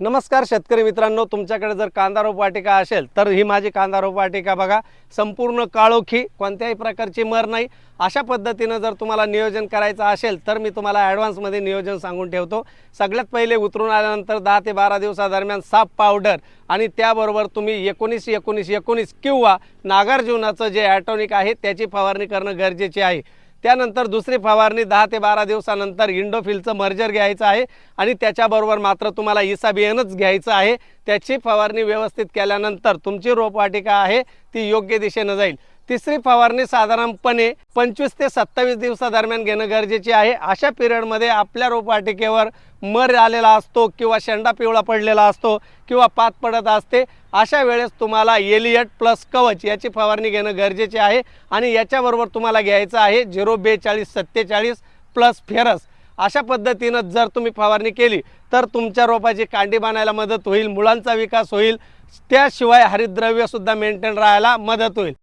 नमस्कार शेतकरी मित्रांनो तुमच्याकडे जर कांदा रोपवाटिका असेल तर ही माझी कांदा रोपवाटिका बघा. संपूर्ण काळोखी कोणत्याही प्रकारची मर नाही. अशा पद्धतीनं जर तुम्हाला नियोजन करायचं असेल तर मी तुम्हाला ॲडव्हान्समध्ये नियोजन सांगून ठेवतो. सगळ्यात पहिले उतरून आल्यानंतर दहा ते बारा दिवसादरम्यान साफ पावडर आणि त्याबरोबर तुम्ही एकोणीस एकोणीस एकोणीस किंवा नागार्जुनाचं जे ॲटॉनिक आहे त्याची फवारणी करणं गरजेचे आहे. त्यानंतर दुसरी फवारणी दहा ते बारा दिवसानंतर इंडोफिलचं मर्जर घ्यायचं आहे आणि त्याच्याबरोबर मात्र तुम्हाला इसाबियनच घ्यायचं आहे. त्याची फवारणी व्यवस्थित केल्यानंतर तुमची रोपवाटिका आहे ती योग्य दिशेनं जाईल. तिसरी फवारणी साधारणपणे पंचवीस ते सत्तावीस दिवसादरम्यान घेणं गरजेचे आहे. अशा पिरियडमध्ये आपल्या रोपवाटिकेवर मर आलेला असतो किंवा शेंडा पिवळा पडलेला असतो किंवा पात पडत असते अशा वेळेस तुम्हाला एलियट प्लस कवच याची फवारणी घेणं गरजेचे आहे आणि याच्याबरोबर तुम्हाला घ्यायचं आहे झिरो बेचाळीस सत्तेचाळीस प्लस फेरस. अशा पद्धतीनं जर तुम्ही फवारणी केली तर तुमच्या रोपाची कांडी बांधायला मदत होईल मुळांचा विकास होईल. त्याशिवाय हरितद्रव्यसुद्धा मेंटेन राहायला मदत होईल.